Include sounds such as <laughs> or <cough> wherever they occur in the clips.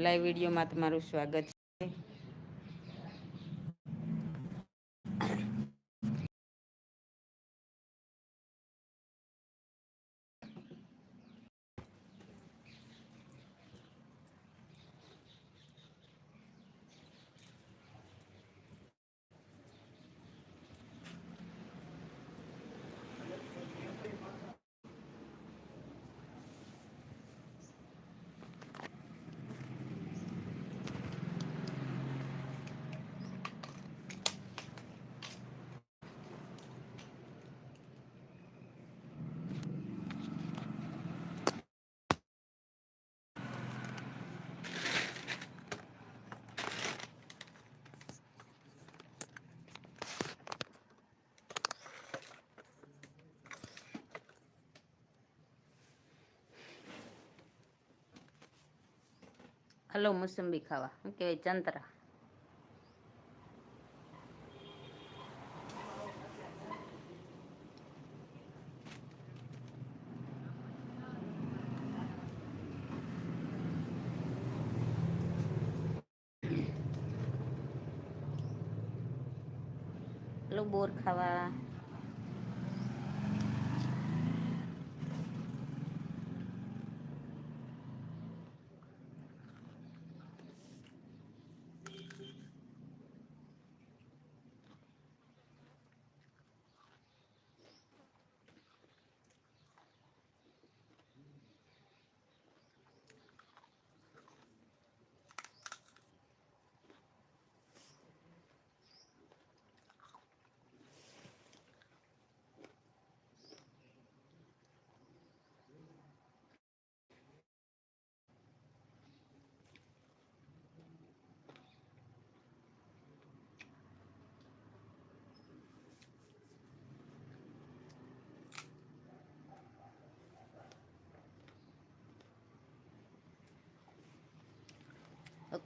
Live વિડીયોમાં તમારું સ્વાગત છે. હલો મોસંબી ખાવા શું કહેવાય ચંતરા હલો બોર ખાવા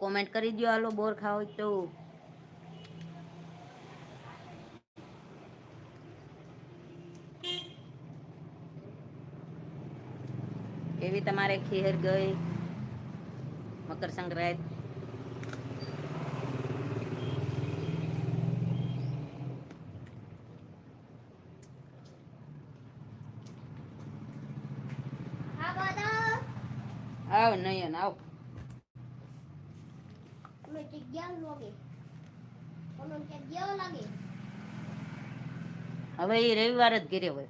કોમેન્ટ કરી દો હાલો બોર ખાવ તો. એવી તમારે ખેર ગઈ? મકર સંક્રાંત આવ નયન આવ હવે એ રવિવાર જ ઘેરે હોય.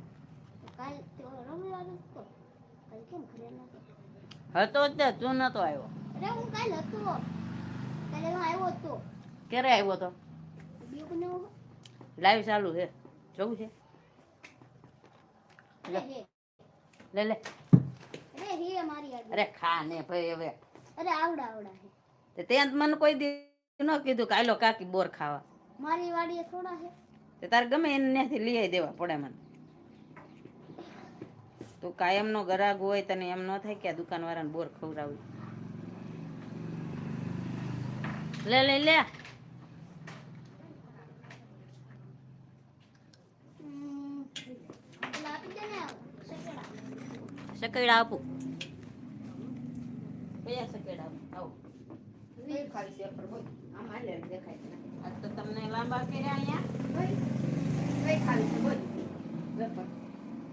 હતો? જ ને તું નતો આવ્યો. ક્યારે આવ્યો તો? લાઈવ ચાલુ છે. જોવું છે? લે લે. અરે ખા ને ભાઈ હવે. અરે આવડા આવડા હે. તે મને કોઈ દી ન કીધું કે આલો કાકી બોર ખાવા. મારી વાડીએ થોડા છે. તે તારે ગમે એને ત્યાંથી લઈ આવી દેવા પડે મને. તું કાયમ નો ગરાગ હોય તને એમ ન થાય કે આ દુકાન વાળાને બોર ખવડાવું. લે લે લે. સકેડા સકેડા આપું કયા સકેડા? આપું આવો ખાલી પર હોય. આજ તો તમને લાંબા કર્યા અહીંયા?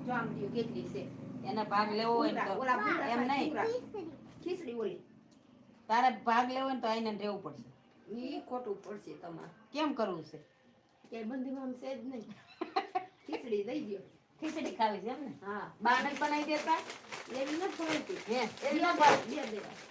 જો આમ દ્યો કેટલી છે. એને ભાગ લેવો હોય તો. એમ નહીં. ખીચડી ઓલી તારે ભાગ લેવો હોય તો આઈને રહેવું પડશે. એ ખોટું પડશે તમારે. કેમ કરવું છે? કે બંધીમાં છે જ નહીં. ખીચડી દઈ ગયો ખીચડી ખાવી છે એમ ને હા. બાને બનાવી દેતા? એવી નથી હોતી હે? એવી બે દેવા.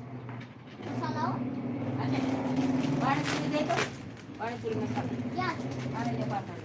મસાલાઓ અને પાણીપુરી દે તો પાણીપુરી મસાલા. ક્યાં છે? મારે લે પાછળ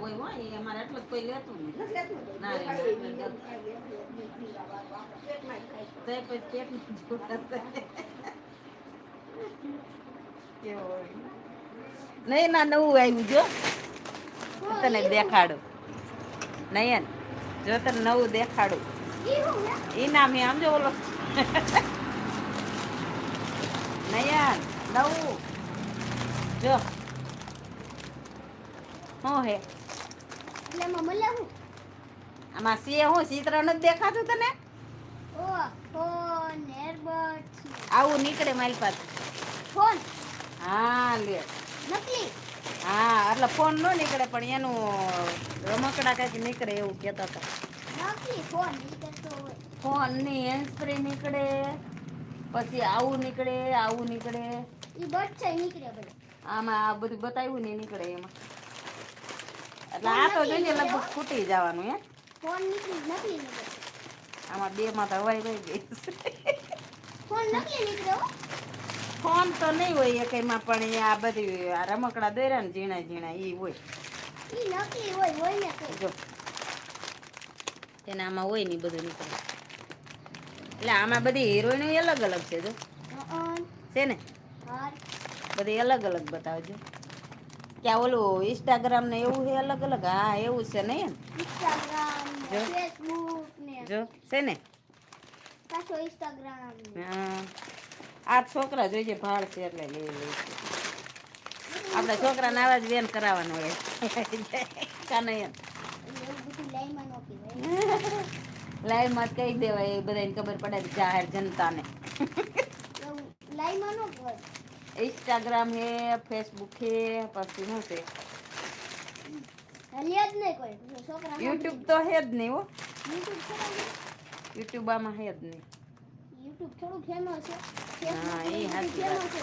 હોય હોય એ અમારે એટલું કોઈ લેતું નહીં ને? નહીં, ના. તો પછી. નહીં નવું આવ્યું જો. તને દેખાડું. નયન જો તને નવું દેખાડું. એ ના હે આમ જો ઓલો. નયન નવું. જો. શું હે. એટલે એમાં મળે હું? આમાં સે હું ચિત્ર નથી દેખાતું તને? ઓ ફોન એરબડ્સ આવું નીકળે મારી પાસે. ફોન? હા લે. નકલી? હા એટલે ફોન નો નીકળે પણ એનું રમકડા કંઈક નીકળે એવું કહેતા હતા. નકલી ફોન ઈ કરતો હોય. ફોનની હેન્ડ સ્પ્રે નીકળે પછી આવું નીકળે આવું નીકળે. ઈ બટ છે નીકળે બધું આમાં આ બધું બતાવ્યું ને નીકળે એમાં. એટલે આ તો જોઈએ લગભગ ફૂટી જવાનું હે? ફોન નીકળી નથી આમાં બે માં તો હવાઈ રહી ગઈ ફોન નથી નીકળ્યો? ફોન તો નહીં હોય એકમાં પણ એ આ બધી આ રમકડા દોર્યા ને ઝીણા ઝીણા એ હોય. જો. તેને આમાં હોય ને બધું નીકળે. એટલે આમાં બધી હિરોઈનો અલગ અલગ છે જો. છે ને? બધી અલગ અલગ બતાવજો ક્યાં ઓલું ઇન્સ્ટાગ્રામ ને એવું છે અલગ અલગ? હા એવું છે નહીં ઇન્સ્ટાગ્રામ. ફેસબુક ને જો. છે ને? પાછો ઇન્સ્ટાગ્રામ હા. આ છોકરા જોઈએ ભાળ છે એટલે લઈ લે છે. આપણે છોકરાને આવા જ વેન કરાવવાનો હોય. કાનયન લાઈવમાં કહી દેવાય એ બધાને ખબર પડે કે જાહેર જનતાને. લાઈમાં નો ઇન્સ્ટાગ્રામ હે ફેસબુક હે પછી શું છે? હલિયા જ નહીં કોઈ. છોકરા યુટ્યુબ તો હે જ નહીં હો. યુટ્યુબ ને? આમાં હે જ નહીં. યુટ્યુબ થોડું ફેમસ છે. હા, એ સાચી વાત. છે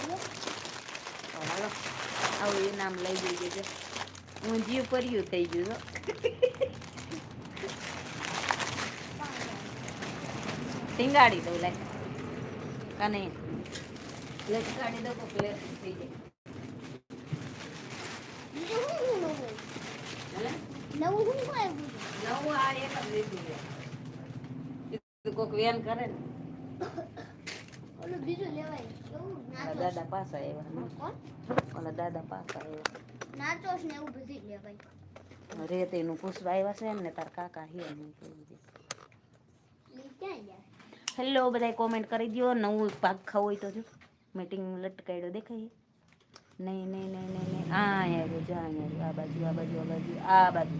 હાલો આવું ઇનામ લઈ જઈએ છે. હું જીવ કર્યું થઈ ગયું છો. ટીંગાડી દઉં લાય કાને લટકાડી દઉં. કોક વેન કરે ને દાદા પાસા આવ્યા ઓલા દાદા પાસા આવ્યા નાચોસ ને બધું પૂછવા આવ્યા છે ને તાર કાકા હે હેલો બધાય કોમેન્ટ કરી દો નવું પાક ખાવું હોય તો જો મીટિંગ લટકાડ્યો દેખાય? નહીં નહીં નહીં નહીં નહીં. આ અહીંયા જો અહીંયા આ બાજુ આ બાજુ આ બાજુ આ બાજુ.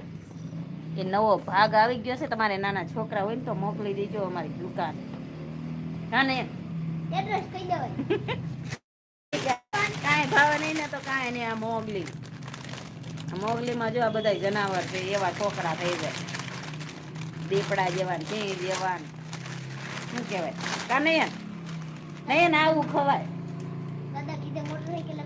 એ નવો ભાગ આવી ગયો છે તમારે નાના છોકરા હોય ને તો મોકલી દેજો અમારી દુકાન. કાને એડ્રેસ કહી દેવાય કાંઈ ભાવે નહીં ને તો કાંઈ નહીં આ મોગલી. આ મોગલીમાં જો આ બધા જનાવર છે એવા છોકરા થઈ જાય. દીપડા જેવા સિંહ જેવા શું કહેવાય? કા નહીં? આવું ખવાય દાદા કીધે મોટરસાઇકલ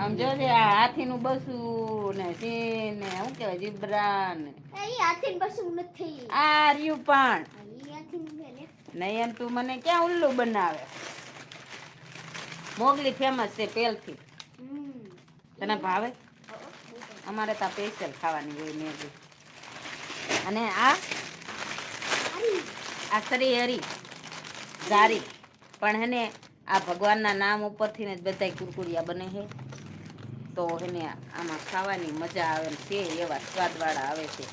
આમ જોજે આ હાથીનું બસું ને સિંહ ને શું કહેવાય જીબ્રા ને. એ હાથી બસું નથી આ રહ્યું પણ નયન તું મને ક્યાં ઉલ્લુ બનાવે? મોગલી ફેમસ છે પેલથી. તને ભાવે? અમારે ત્યાં સ્પેશિયલ ખાવાની હોય મેગી. અને આ? આ સરી હરી. સારી પણ હેને આ ભગવાનના નામ ઉપરથી ને જ બધાય કુરકુરિયા બને છે. તો એને આમાં ખાવાની મજા આવે ને તે એવા સ્વાદવાળા આવે છે.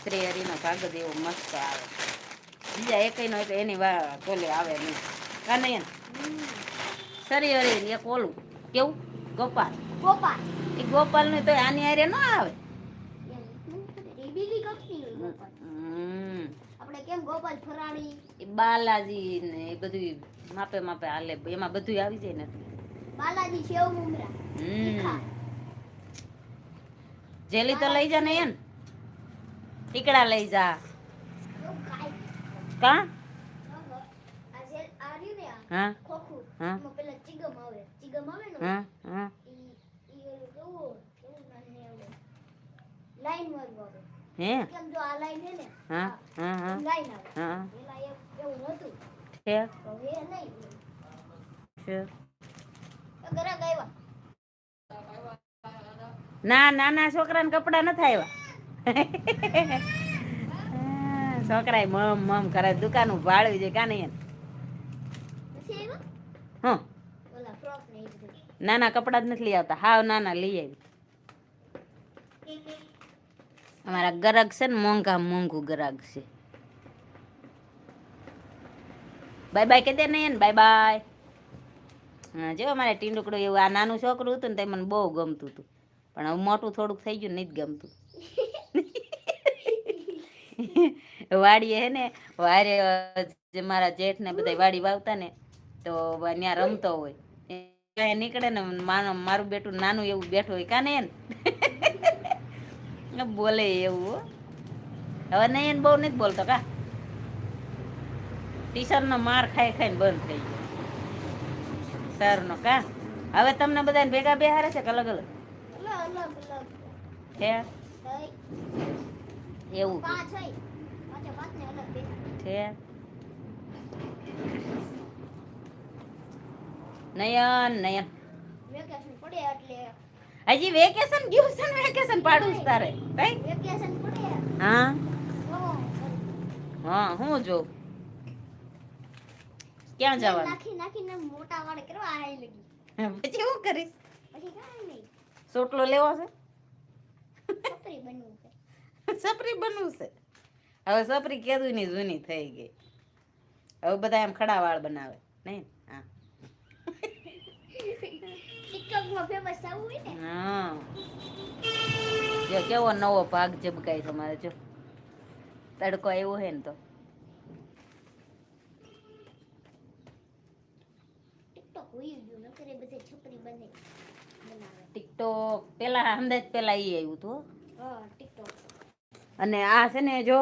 શ્રી હરિનો ભાગ જ એવો મસ્ત આવે. બીજા એકય નો એટલે એની વા તોલે આવે નહીં. કાનયન હમ સરી હરી એક ઓલું. કેવું? ગોપાલ. ગોપાલ. એ ગોપાલનું તો આની હારે ન આવે. બાલાજી ને એ બધું માપે માપે હાલે. એમાં બધું આવી જાય ને. બાલાજી સેવ મમરા. જેલી તો લઈ જા ને એન. ટીકડા લઈ જા. કા? હા? હા. હા? હા? હે? કેમ જો આ લાઈન છે ને હા? હા? હા? લાઈન આવે હા પેલા એવું નહોતું છે? હવે નહીં છે ઘરાક આવ્યા. ના નાના છોકરાને કપડા નથી આવ્યા છોકરાએ મમ મમ કરે દુકાનું ભાડવી છે કાને હં. નાના કપડા જ નથી લઈ આવતા. હાવ નાના લઈ આવી. અમારા ગ્રાહક છે ને મોંઘા મોંઘું ગ્રાહક છે. બાય બાય કહી દે ને બાય બાય હા જો અમારે ટીંડુકડું એવું આ નાનું છોકરું હતું ને તે મને બહુ ગમતું હતું. પણ હવે મોટું થોડુંક થઈ ગયું ને નહીં જ ગમતું. <laughs> વાડીએ હે ને વારે જે મારા જેઠ ને બધા વાડી વાવતા ને તો ત્યાં રમતો હોય. એ નીકળે ને માનો મારું બેટું નાનું એવું બેઠું હોય કાને એને <laughs> બોલે એવું. હવે નહીં એને બહુ નથી બોલતો કા? ટીચરનો માર ખાઈ ખાઈને બંધ થઈ ગયો. સરનો કા? હવે તમને બધાને ભેગા બેહારે છે કે અલગ અલગ? એવું. છે નયન નયન. હજી વેકેશન ગયું છે ને વેકેશન પાડું છે તારે. કઈ વેકેશન પડે. હા? હા હું. જો? ક્યાં જવાનું? નાખી નાખીને મોટા વાળ કરવા આઈ લગી પછી હું કરીશ? પછી સોટલો લેવો છે? છોકરી બનવું છે. સપરી બનવું છે? હવે સપરી કેદું ની જૂની થઈ ગઈ. હવે બધા એમ ખડા વાળ બનાવે નહીં? હા. હા. જો કેવો નવો ભાગ જબકાય તમારે જો. તડકો આવ્યો હે ને તો. ટિકટોક હોય ગયું નકર બધે છોકરી બને. ટિકટોક પેલા અંદાજ પેલા એ આવ્યું હતું અને આ છે ને જો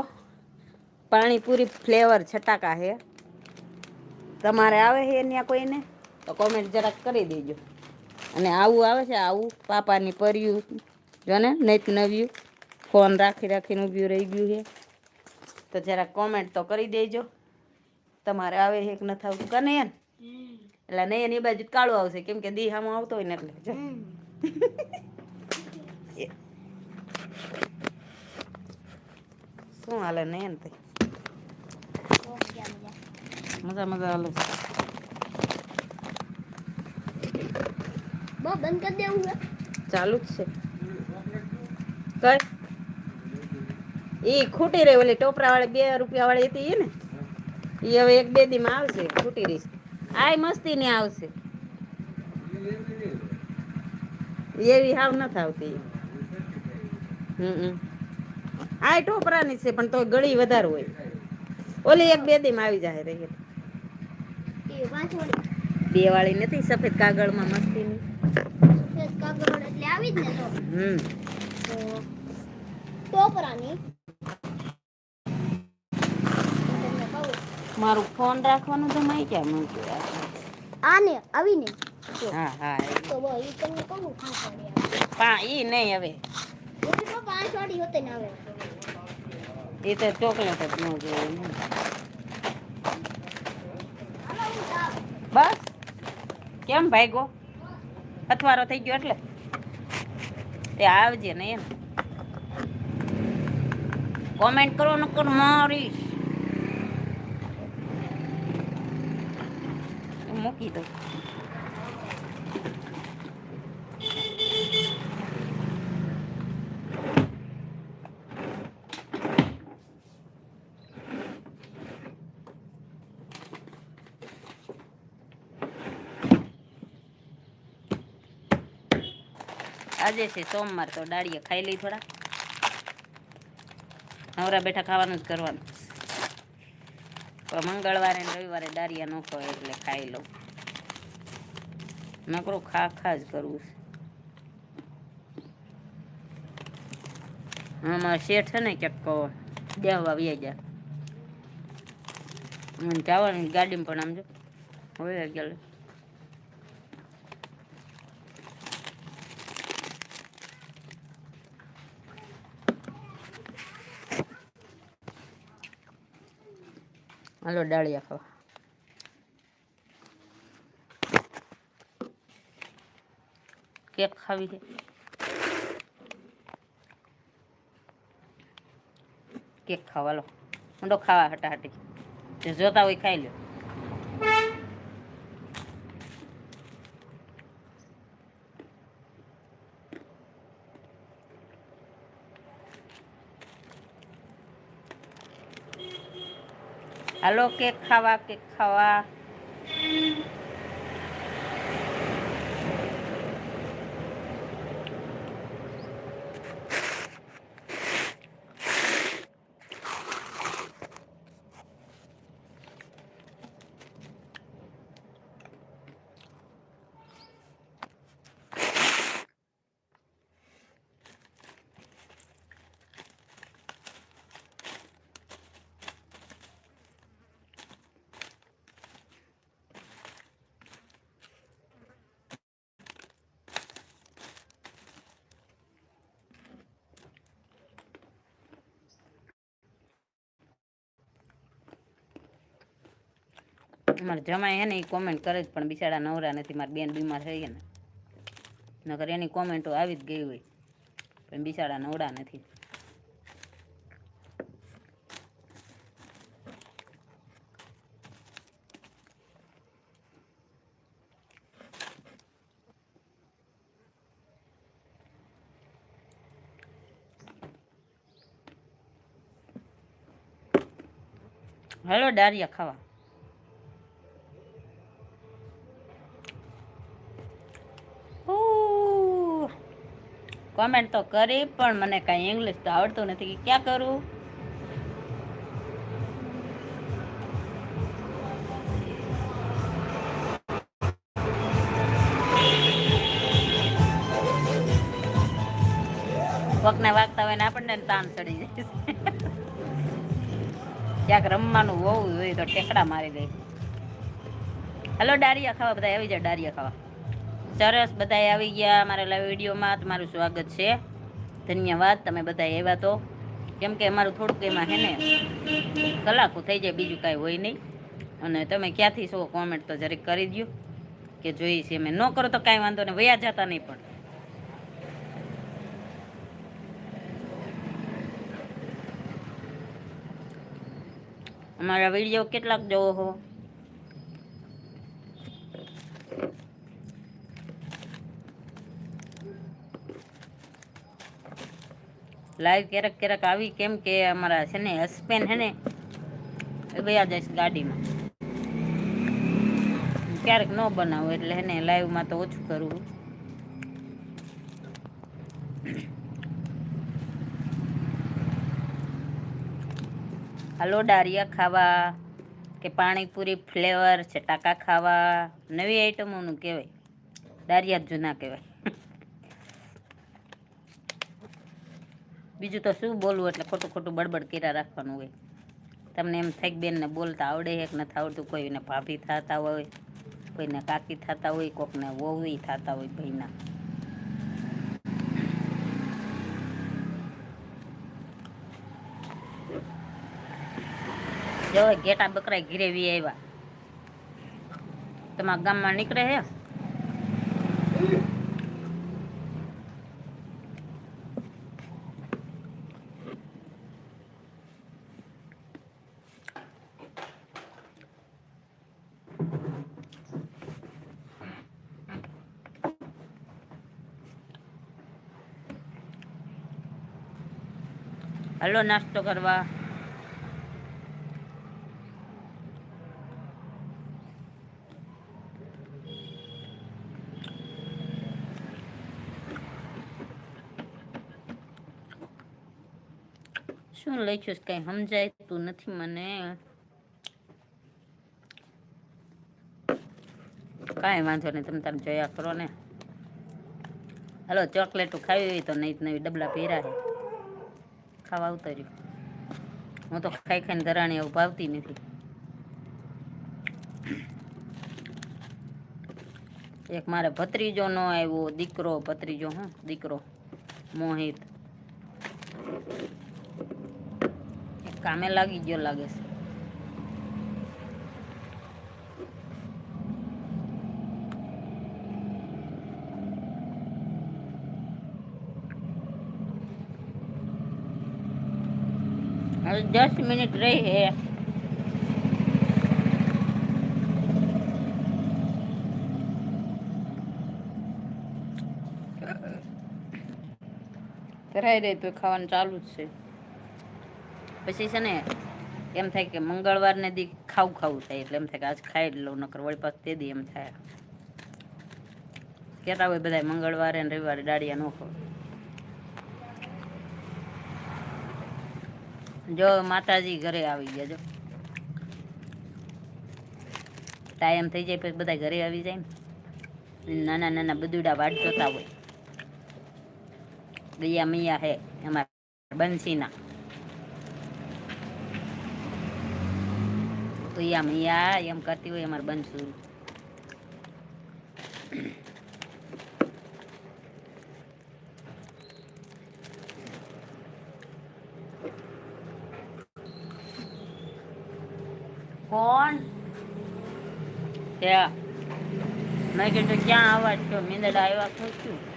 પાણીપુરી ફ્લેવર છટાકા છે. તમારે આવે છે ત્યાં કોઈને? તો કોમેન્ટ જરાક કરી દેજો. અને આવું આવે છે આવું પાપાની પર્યું. જો ને નહીં નવ્યું. ફોન રાખી રાખીને ઊભ્યું રહી ગયું છે. તો જરાક કોમેન્ટ તો કરી દેજો. તમારે આવે છે કે નથી આવતું? કને એટલે નહીં એની બાજુ કાળું આવશે કેમ કે દી હામાં આવતો હોય ને એટલે. શું હાલે નહીં તે? મજા મજા હાલે બંધ કરી દેવું છે. ચાલુ જ છે. કઈ ઈ ખૂટી રહી ઓલી ટોપરા વાળી બે રૂપિયા વાળી હતી ને. ઈ હવે એક બે દી માં આવશે ખૂટી રહી આય મસ્તી ની આવશે. એવી હાવ નથી આવતી. હમ આ ટોપરાની છે પણ તો ગળી વધારે હોય. ઓલી એક બે દી માં આવી જાય રહી. બે વાળી નથી સફેદ કાગળમાં મસ્તીની. સફેદ કાગળ એટલે આવી જ ને તો. હમ. ટોપરાની. મારું ફોન રાખવાનું તો માઈ ક્યાં મૂક્યું? આને આવીને હા હા એ. તો ઈ તમને પા ઈ નહીં હવે. એવી તો પાંચ વાળી હોતે ને આવે. એ તો ચોકલેટ જ ન જોઈએ હું. બસ. કેમ ભાગ્યો અથવારો થઈ ગયો એટલે. તે આવજે ને એમ. કોમેન્ટ કરો નકર મારીશ. મૂકી દો આજે છે, સોમવાર તો ડાળીએ ખાઈ લઈ થોડા. નવરા બેઠા ખાવાનું જ કરવાનું. મંગળવારે રવિવારે દાળિયા ન ખવાય એટલે ખાઈ લઉં. નકરું ખા ખા જ કરવું છે. આમાં શેઠ છે ને ક્યાંક દેવા વ્યા ગયા. જવાની ગાડીમાં પણ આમ જો હવે ગયા હાલો, ડાળિયા ખાવા. કેક ખાવી છે. કેક ખાવા લો. ઊંડો ખાવા હટાહટી. જોતા હોય ખાઈ લો હાલો કેક ખાવા કેક ખાવા મારા જમાય હે ને એ કોમેન્ટ કરે જ, પણ બિચારા નવરા નથી, મારી બેન બીમાર થઈ ગયા ને. નકર એની કોમેન્ટો આવી જ ગઈ હોય, પણ બિચારા નવરા નથી. હાલો ડારિયા ખાવા. કોમેન્ટ તો કરી, પણ મને કાંઈ ઇંગ્લિશ તો આવડતું નથી કે ક્યાં કરું? પગને વાગતા હોય ને આપણને તાન ચડી જાય. ક્યાંક રમવાનું હોવું હોય તો ટેકડા મારી દે. હલો ડારિયા ખાવા, બધા આવી જાય ડારિયા ખાવા. સરસ બધા આવી ગયા મારા લાઈવ વિડીયોમાં, તમારું સ્વાગત છે. ધન્યવાદ, તમે બધા આવ્યા તો. કેમ કે અમારું થોડુંક એમાં હે ને, કલાકો થઈ જાય, બીજું કાંઈ હોય નહીં. અને તમે ક્યાંથી છો કોમેન્ટ તો જરીક કરી દો કે જોઈએ છે અમે. ન કરો તો કાંઈ વાંધો નહીં, વયા જતા નહીં પણ. અમારા વીડિયો કેટલાક જોવો હો. લાઈવ ક્યારેક ક્યારેક આવી કેમ કે અમારા છે ને હસબેન્ડ છે ને એ ગયા જઈશ ગાડીમાં. ક્યારેક ન બનાવું એટલે હે ને લાઈવમાં તો ઓછું કરવું હાલો ડારિયા ખાવા કે પાણીપુરી ફ્લેવર છે ટાકા ખાવા, નવી આઈટમોનું કહેવાય. ડારિયા જૂના કહેવાય. બીજું તો શું બોલવું એટલે ખોટું ખોટું બડબડ કર્યા રાખવાનું હોય. તમને એમ થાય બેનને બોલતા આવડે કે નથી આવડતું, કોઈને ભાભી થતા હોય, કોઈને કાકી થતા હોય, કોકને વહુઈ થતા હોય ભાઈના. જો ઘેટા બકરા ઘીરે વી આવ્યા તમારા ગામમાં નીકળે હે હલો, નાસ્તો કરવા. શું લખ્યું છે? કઈ સમજાયતું નથી મને. કાંઈ વાંધો નહીં, તમે તમે જોયા કરો ને. હાલો, ચોકલેટો ખાવી હોય તો નહીં નવી ડબલા પીરા છે ખાવા આવતા હું તો ખાઈ ખાઈને ધરાણી એવું ભાવતી નથી. એક મારે ભત્રીજો નો આવ્યો, દીકરો, ભત્રીજો હું, દીકરો, મોહિત. કામે લાગી ગયો લાગે છે. હવે દસ મિનિટ રહી હે. કરાઈ રહી તો ખાવાનું ચાલુ જ છે. પછી છે ને, એમ થાય કે મંગળવારને દી ખાવું ખાવું થાય એટલે એમ થાય કે આજ ખાઈ જ લઉં, નકર વળી પાછું તે દી એમ થાય. કહેતા હોય બધા મંગળવારે ને રવિવારે દાડિયા ન ખવાય જો માતાજી ઘરે આવી ગયા, જો. ટાઈમ થઈ જાય પછી બધા ઘરે આવી જાય નાના નાના બદુડા વાટ જોતા હોય. ગૈયા મૈયા હે અમારા બંસીના. ગૈયા મૈયા, એમ કરતી હોય અમારે બંસુ કોણ ત્યાં મેં કીધું ક્યાં આવા છો? મીંદડા આવ્યા છો.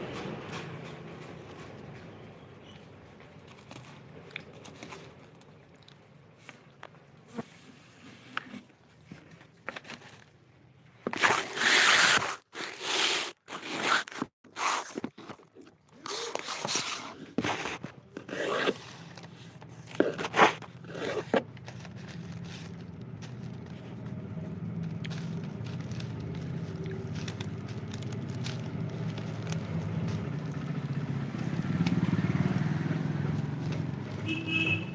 滴滴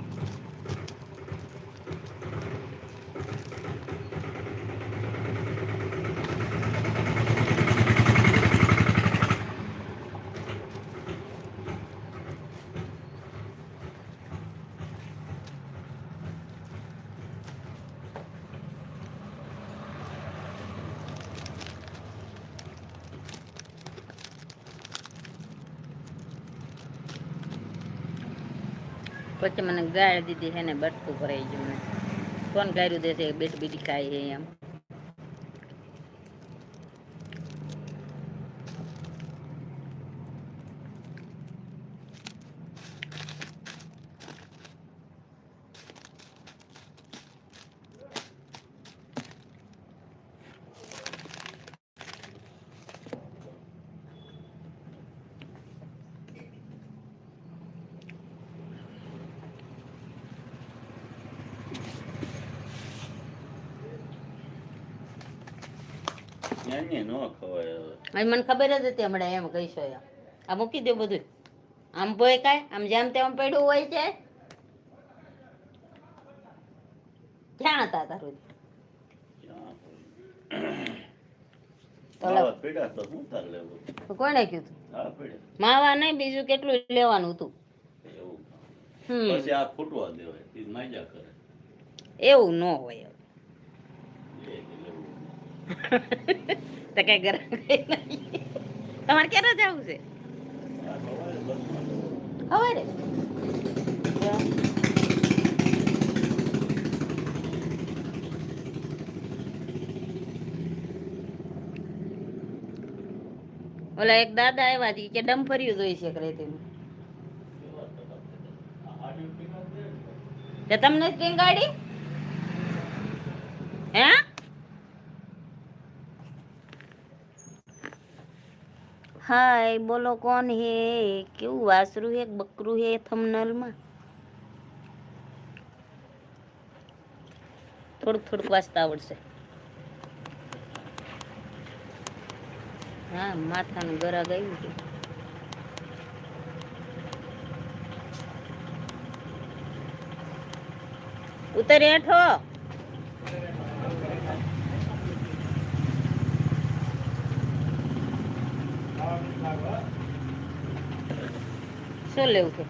પછી મને ગાળ દીધી છે ને બટકું ભરાઈ ગયું કોણ ગાળ્યું દેશે? બેટ બીટી ખાય છે એમ. ન્યાન્યા ન ખવાય હવે. હવે મને ખબર જ હતી હમણાં એમ કહીશો એમ. આ મૂકી દો બધું. આમ ભોય કાંઈ આમ જેમ તેમ પડ્યું હોય છે. ક્યાં હતા તારું કોને કીધું? માવા નહીં બીજું કેટલું લેવાનું હતું? એવું. હમ. પછી આ ફૂટવા દેવાય કરે. એવું ન હોય લેવું કઈ ઘરે તમારે ક્યારે જવું છે તો. હવે ઓલા એક દાદા આવ્યા હતી કે ડમ્ફર્યું જોઈ છે રેતીનું. તે તમને જ ગાડી હે હાય, બોલો કોણ હે? કેવું વાસરું હે, બકરું હે થમનલમાં થોડુંક થોડુંક વાંચતા આવડશે. હા, માથાનું ગરા ગયું છે. ઉતર, હેઠો. શું લેવું છે?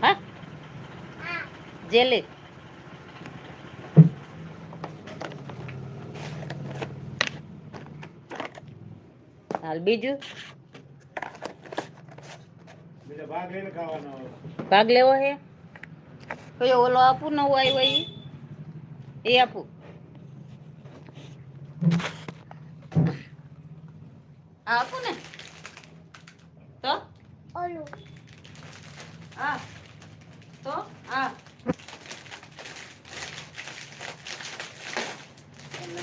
હા? જેલી. હાલ બીજું? ભાગ લેવો હે? કયો ઓલો આપું નવું આવ્યો એ આપું. આપું ને? તો? ઓલું. આ. તો? આ.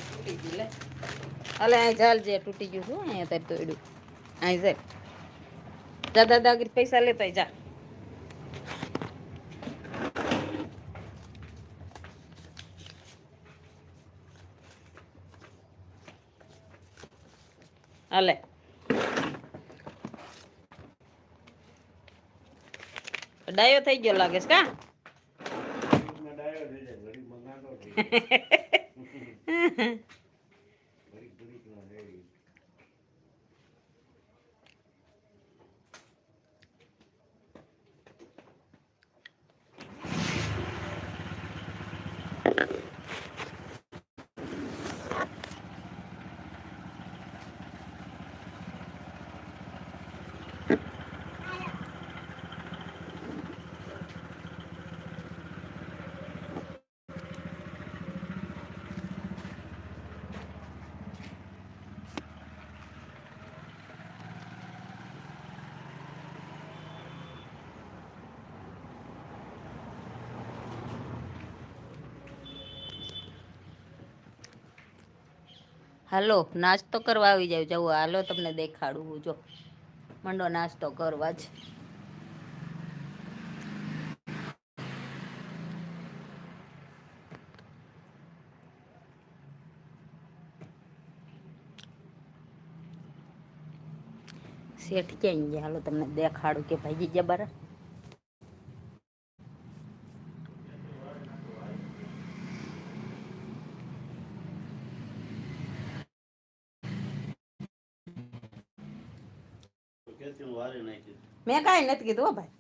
તૂટી ગયું લે. અલે અહીં જાલ જે તૂટી ગયું શું અહીંયા તાર તોડ્યું. અહીં જાય જા દાદાગીરી પૈસા લેતા જા. હાલે ડાયો થઈ ગયો લાગે છે કા? ડાયો થઈ જાય <laughs> હાલો, નાસ્તો કરવા આવી જાવ જવું હાલો તમને દેખાડું. જો, મંડો નાસ્તો કરવા જ. શેઠ ક્યાં ગયા? હાલો તમને દેખાડું કે ભાઈ ગયા બરા કેથી હું વારી નાખી મેં કાંઈ નથી કીધું હો ભાઈ.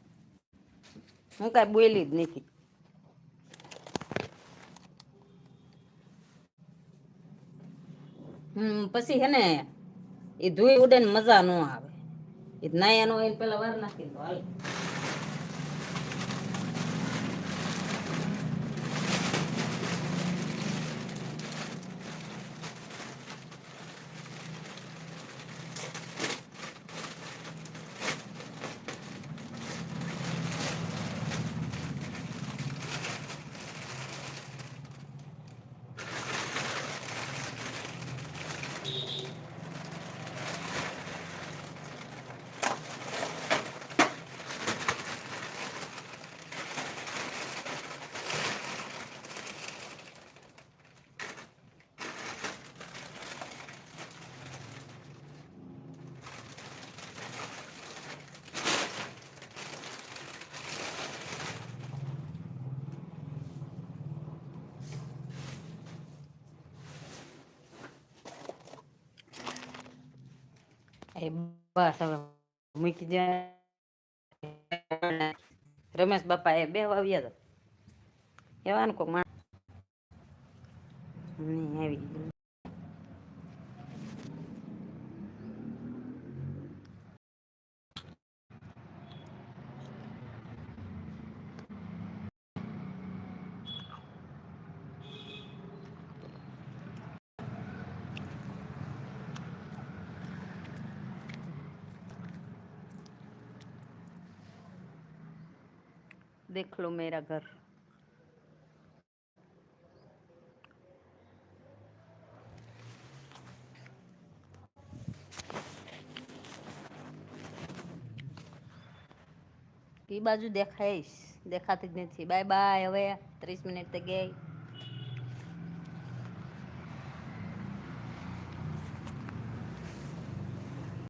હું કાંઈ બોલી જ નથી. પછી હે ને એ ધોઈ ઉડે ને મજા ન આવે. એ નાયા નો હોય પેલા વાર નાખી દો, હાલ. એ બસ હવે મૂકી દે રમેશ બાપા એ બે વાવ્યા તો એવાનું કોક માણસ. આવી ગયું. देख लो मेरा घर એ બાજુ દેખાઈશ દેખાતી જ નથી બાય બાય હવે ત્રીસ મિનિટ તો ગઈ